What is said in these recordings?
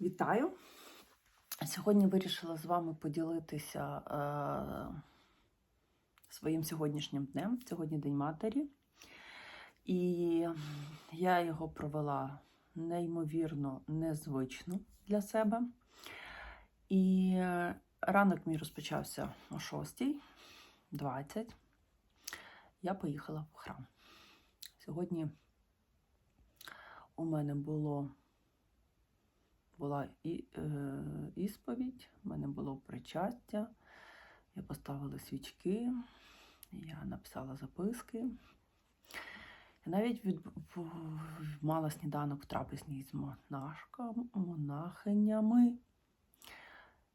Вітаю! Сьогодні вирішила з вами поділитися е, своїм сьогоднішнім днем. Сьогодні День Матері. І я його провела неймовірно незвично для себе. І ранок мій розпочався о 6.20. Я поїхала в храм. Сьогодні у мене було була і, е, ісповідь, в мене було причастя, я поставила свічки, я написала записки. Я навіть від, мала сніданок в трапезній з монашками, монахинями.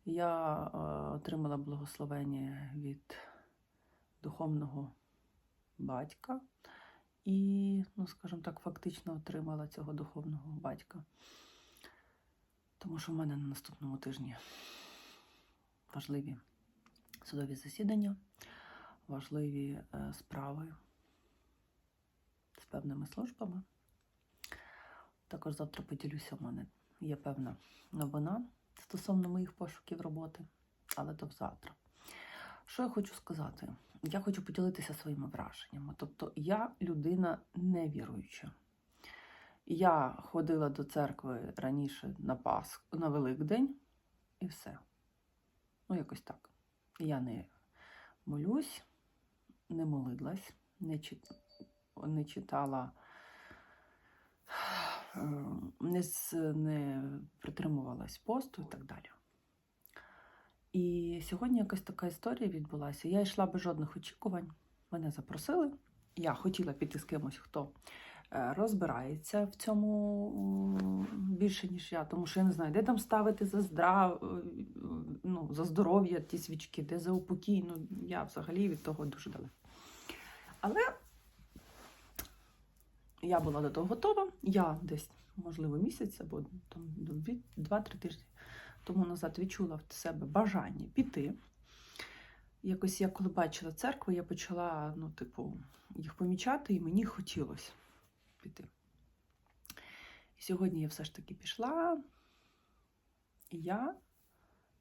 Я е, отримала благословення від духовного батька і, ну, скажімо так, фактично отримала цього духовного батька. Тому що в мене на наступному тижні важливі судові засідання, важливі е, справи з певними службами. Також завтра поділюся, в мене є певна новина стосовно моїх пошуків роботи, але то завтра. Що я хочу сказати? Я хочу поділитися своїми враженнями. Тобто, я людина невіруюча. Я ходила до церкви раніше на Пасх, на Великдень і все. Ну, якось так. Я не молюсь, не молилась, не, чит... не читала, е, не, с- не притримувалась посту і так далі. І сьогодні якась така історія відбулася. Я йшла без жодних очікувань. Мене запросили. Я хотіла піти з кимось, хто розбирається в цьому більше, ніж я, тому що я не знаю, де там ставити за здрав... е, ну, за здоров'я ті свічки, де за упокій. Ну, я взагалі від того дуже далека. Але я була до того готова. Я десь, можливо, місяць або там дві- два-три тижні тому назад відчула в себе бажання піти. Якось я коли бачила церкву, я почала, ну, типу, їх помічати, і мені хотілося піти. І сьогодні я все ж таки пішла, і я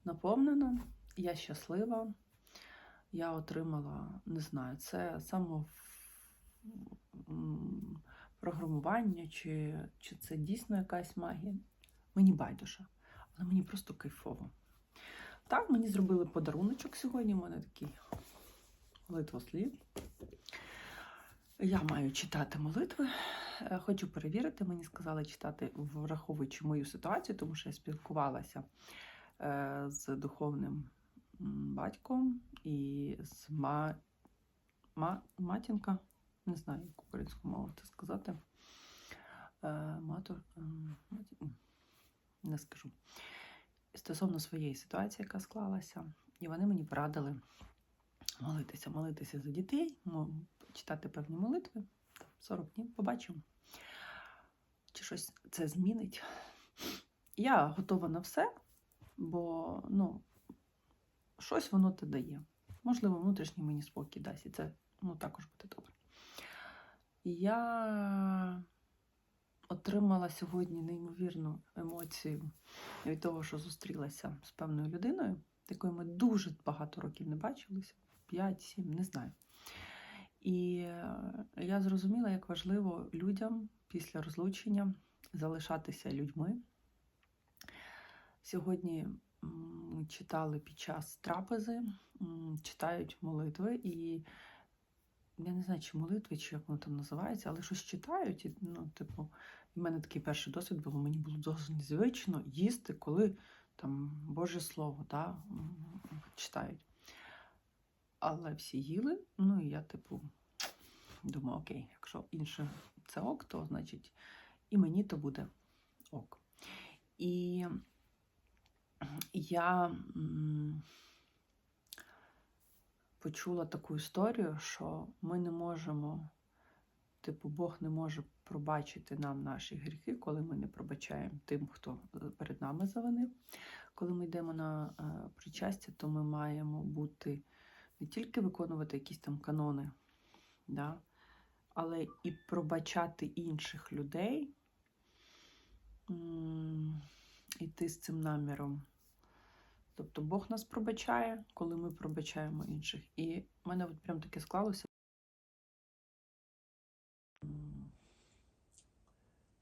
наповнена, я щаслива. Я отримала, не знаю, це само програмування, чи, чи це дійсно якась магія. Мені байдуже, але мені просто кайфово. Так, мені зробили подаруночок сьогодні. У мене такий молитвослів. Я маю читати молитви. Е, Хочу перевірити. Мені сказали читати, враховуючи мою ситуацію, тому що я спілкувалася е, з духовним батьком і з ма... Ма... матінка. Не знаю, як українську мову це сказати. Е, Матор... Не скажу стосовно своєї ситуації, яка склалася, і вони мені порадили молитися, молитися за дітей, читати певні молитви. 40 днів побачимо, чи щось це змінить. Я готова на все, бо ну, щось воно те дає. Можливо, внутрішній мені спокій дасть, і це ну, також буде добре. Я отримала сьогодні неймовірну емоцію від того, що зустрілася з певною людиною, з якою ми дуже багато років не бачилися, 5-7, не знаю. І е, я зрозуміла, як важливо людям після розлучення залишатися людьми. Сьогодні читали під час трапези, читають молитви, і я не знаю, чи молитви, чи як воно там називається, але щось читають. І, ну, типу, в мене такий перший досвід був, мені було досить незвично їсти, коли там Боже Слово да, читають. Але всі їли, ну і я, типу, думаю, окей, якщо інше це ок, то значить і мені то буде ок. І я почула таку історію, що ми не можемо, типу, Бог не може пробачити нам наші гріхи, коли ми не пробачаємо тим, хто перед нами завинив. Коли ми йдемо на е, причастя, то ми маємо бути не тільки виконувати якісь там канони, да, але і пробачати інших людей. М, йти з цим наміром. Тобто Бог нас пробачає, коли ми пробачаємо інших. І в мене от прям таке склалося.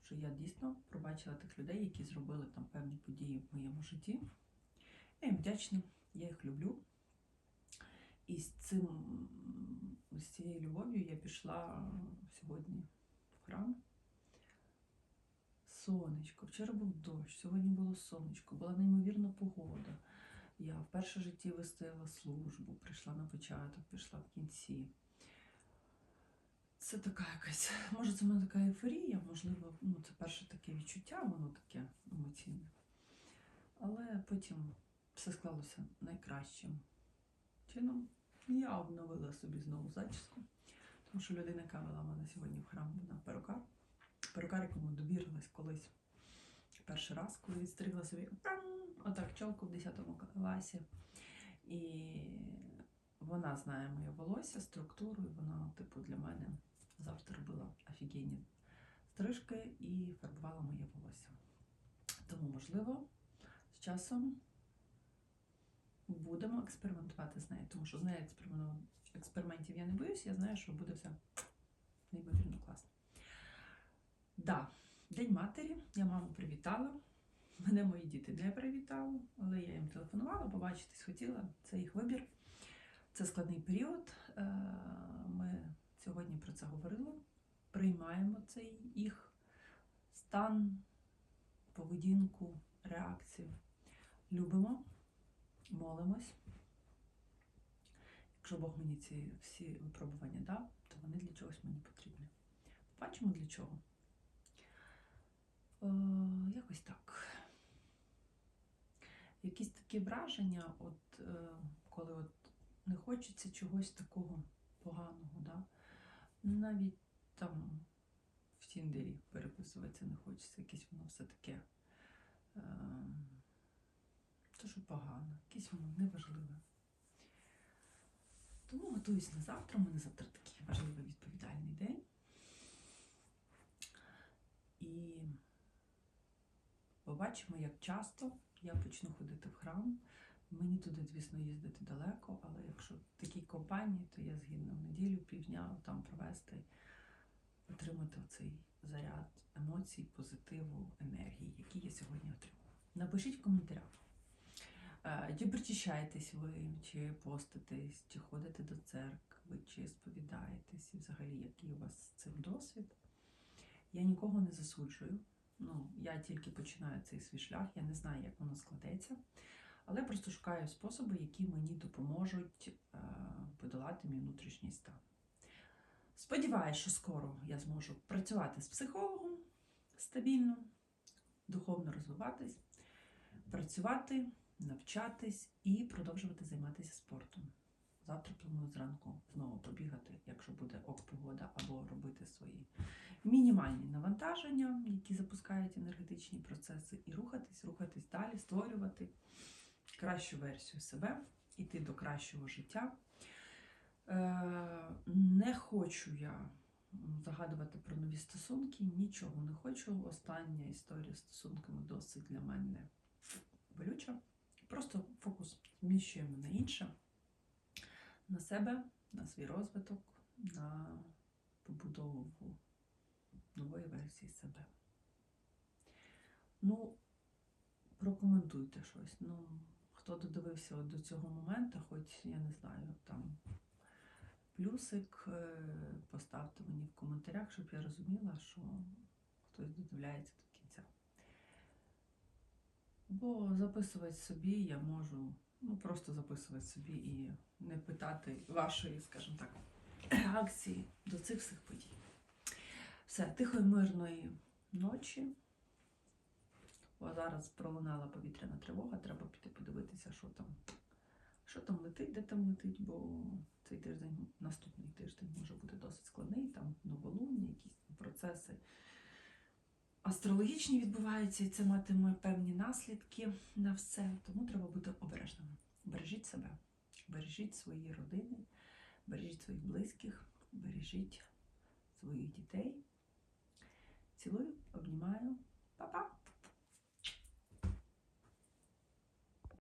Що я дійсно пробачила тих людей, які зробили там певні події в моєму житті. Я їм вдячна, я їх люблю. Цим, з цією любов'ю я пішла сьогодні в храм. Сонечко. Вчора був дощ, сьогодні було сонечко, була неймовірна погода. Я в житті вистояла службу, прийшла на початок, пішла в кінці. Це така якась, може, це в мене така ейфорія, можливо, ну, це перше таке відчуття, воно таке емоційне. Але потім все склалося найкращим чином. Я обновила собі знову зачіску, тому що людина, яка вела мене сьогодні в храм, вона перукар. Перукар, якому довірилась колись перший раз, коли відстригла собі отак чолку в 10 класі. І вона знає моє волосся, структуру, і вона, типу, для мене завжди робила офігенні стрижки і фарбувала моє волосся. Тому, можливо, з часом будемо експериментувати з нею, тому що з нею експериментів я не боюсь, я знаю, що буде все неймовірно класно. Да, День матері, я маму привітала. Мене мої діти не привітали, але я їм телефонувала, побачитись хотіла. Це їх вибір. Це складний період. Е, Ми сьогодні про це говорили. Приймаємо цей їх стан, поведінку, реакцію. Любимо, молимось. Якщо Бог мені ці всі випробування дав, то вони для чогось мені потрібні. Бачимо для чого. Е, якось так. Якісь такі враження, от е, коли от не хочеться чогось такого поганого, да? навіть там в Тіндері переписуватися не хочеться, якесь воно все таке. Е, що погано, якесь воно неважливе. Тому готуюсь на завтра. У мене завтра такий важливий відповідальний день. І побачимо, як часто я почну ходити в храм. Мені туди, звісно, їздити далеко, але якщо в такій компанії, то я згідна в неділю півдня там провести, отримати цей заряд емоцій, позитиву, енергії, які я сьогодні отримала. Напишіть в коментарях. Чи причащаєтесь ви, чи поститесь, чи ходите до церкви, чи сповідаєтесь, і взагалі який у вас з цим досвід. Я нікого не засуджую. Ну, я тільки починаю цей свій шлях, я не знаю, як воно складеться. Але просто шукаю способи, які мені допоможуть подолати мій внутрішній стан. Сподіваюсь, що скоро я зможу працювати з психологом стабільно, духовно розвиватись, працювати, навчатись і продовжувати займатися спортом. Завтра планую зранку знову побігати, якщо буде ок погода, або робити свої мінімальні навантаження, які запускають енергетичні процеси, і рухатись, рухатись далі, створювати кращу версію себе, іти до кращого життя. Е, Не хочу я загадувати про нові стосунки, нічого не хочу. Остання історія з стосунками досить для мене болюча. Просто фокус зміщуємо на інше, на себе, на свій розвиток, на побудову нової версії себе. Ну, прокоментуйте щось. Ну, хто додивився до цього моменту, хоч я не знаю, там плюсик, е, поставте мені в коментарях, щоб я розуміла, що хтось додивляється до. Бо записувати собі я можу, ну просто записувати собі і не питати вашої, скажімо так, реакції до цих всіх подій. Все, тихої мирної ночі. Бо зараз пролунала повітряна тривога, треба піти подивитися, що там, що там летить, де там летить, бо цей тиждень, наступний тиждень може бути досить складний, там новолуння, якісь процеси астрологічні відбуваються, і це матиме певні наслідки на все. Тому треба бути обережним. Бережіть себе, бережіть свої родини, бережіть своїх близьких, бережіть своїх дітей. Цілую, обнімаю, Па-па!